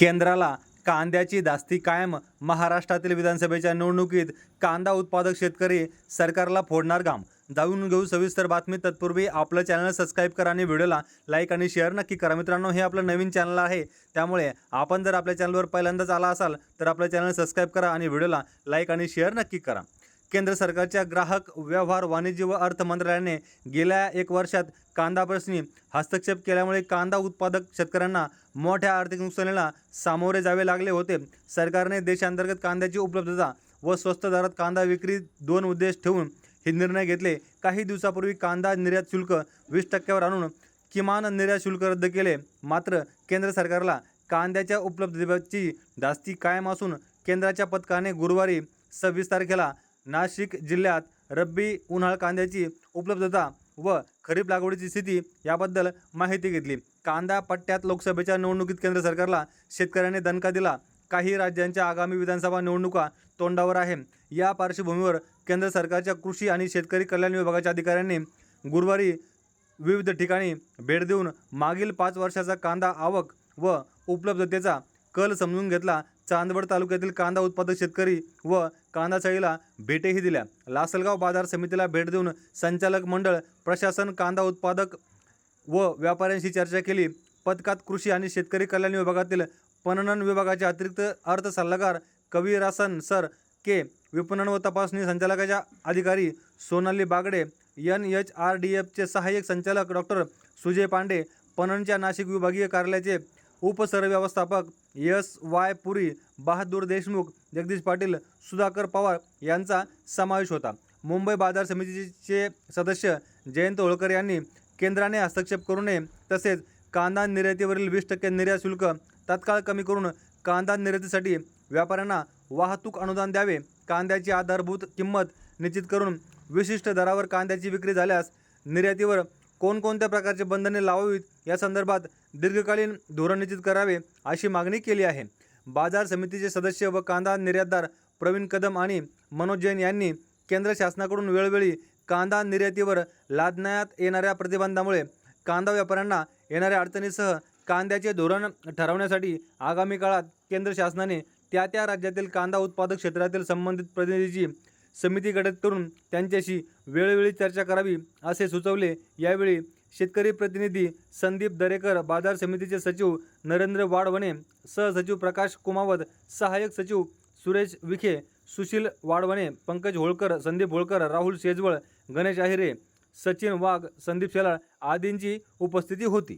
केंद्राला कांद्याची दास्ती कायम महाराष्ट्रातील विधानसभेच्या निवडणुकीत कांदा उत्पादक शेतकरी सरकारला फोडणार घाम. जाऊन घेऊ सविस्तर बातमी. तत्पूर्वी आपलं चॅनल सबस्क्राईब करा आणि व्हिडिओला लाईक आणि शेअर नक्की करा. मित्रांनो हे आपलं नवीन चॅनल आहे. त्यामुळे आपण जर आपल्या चॅनलवर पहिल्यांदाच आला असाल तर आपलं चॅनल सबस्क्राईब करा आणि व्हिडिओला लाईक आणि शेअर नक्की करा. केंद्र सरकारच्या ग्राहक व्यवहार वाणिज्य व अर्थ मंत्रालयाने गेल्या एक वर्षात कांदा प्रश्नी हस्तक्षेप केल्यामुळे कांदा उत्पादक शेतकऱ्यांना मोठ्या आर्थिक नुकसानीला सामोरे जावे लागले होते. सरकारने देशांतर्गत कांद्याची उपलब्धता व स्वस्त दरात कांदा विक्री दोन उद्देश ठेवून हे निर्णय घेतले. काही दिवसापूर्वी कांदा निर्यात शुल्क वीस टक्क्यावर आणून किमान निर्यात शुल्क रद्द केले. मात्र केंद्र सरकारला कांद्याच्या उपलब्धतेची जास्ती कायम असून केंद्राच्या पथकाने गुरुवारी सव्वीस तारखेला नाशिक जिल्ह्यात रब्बी उन्हाळ कांद्याची उपलब्धता व खरीप लागवडीची स्थिती याबद्दल माहिती घेतली. कांदा पट्ट्यात लोकसभेच्या निवडणुकीत केंद्र सरकारला शेतकऱ्यांनी दणका दिला. काही राज्यांच्या आगामी विधानसभा निवडणुका तोंडावर आहे. या पार्श्वभूमीवर केंद्र सरकारच्या कृषी आणि शेतकरी कल्याण विभागाच्या अधिकाऱ्यांनी गुरुवारी विविध ठिकाणी भेट देऊन मागील पाच वर्षाचा कांदा आवक व उपलब्धतेचा कल समजून घेतला. चांदवड तालुक्यातील कांदा उत्पादक शेतकरी व कांदा भेटेही भेटही दिल्या. लासलगाव बाजार समितीला भेट देऊन संचालक मंडळ प्रशासन कांदा उत्पादक व व्यापाऱ्यांशी चर्चा केली. पथकात कृषी आणि शेतकरी कल्याण विभागातील पणन विभागाचे अतिरिक्त अर्थ सल्लागार कविरासन सर के. विपणन व तपासणी संचालकाच्या अधिकारी Sonali Bagde N H R D एफचे सहाय्यक संचालक डॉक्टर सुजय पांडे पणनच्या नाशिक विभागीय कार्यालयाचे उपसरव्यवस्थापक एस वाय पुरी बहादूर देशमुख जगदीश पाटील सुधाकर पवार यांचा समावेश होता. मुंबई बाजार समितीचे सदस्य जयंत होळकर यांनी केंद्राने हस्तक्षेप करू नये तसेच कांदा निर्यातीवरील वीस टक्के निर्यात शुल्क तत्काळ कमी करून कांदा निर्यातीसाठी व्यापाऱ्यांना वाहतूक अनुदान द्यावे कांद्याची आधारभूत किंमत निश्चित करून विशिष्ट दरावर कांद्याची विक्री झाल्यास निर्यातीवर कोणकोणत्या प्रकारचे बंधने लावावीत या संदर्भात दीर्घकालीन धोरण निश्चित करावे अशी मागणी केली आहे. बाजार समितीचे सदस्य व कांदा निर्यातदार प्रवीण कदम आणि मनोज जैन यांनी केंद्र शासनाकडून वेळोवेळी कांदा निर्यातीवर लादण्यात येणाऱ्या प्रतिबंधामुळे कांदा व्यापाऱ्यांना येणाऱ्या अडचणीसह कांद्याचे धोरण ठरवण्यासाठी आगामी काळात केंद्र शासनाने त्या त्या राज्यातील कांदा उत्पादक क्षेत्रातील संबंधित प्रतिनिधीची समिती गठीत करून त्यांच्याशी वेळोवेळी चर्चा करावी असे सुचवले. यावेळी शेतकरी प्रतिनिधी संदीप दरेकर बाजार समितीचे सचिव नरेंद्र वाडवणे सहसचिव प्रकाश कुमावत सहाय्यक सचिव सुरेश विखे सुशील वाडवणे पंकज होळकर संदीप होळकर राहुल शेजवळ गणेश आहिरे सचिन वाघ संदीप शेलाळ आदींची उपस्थिती होती.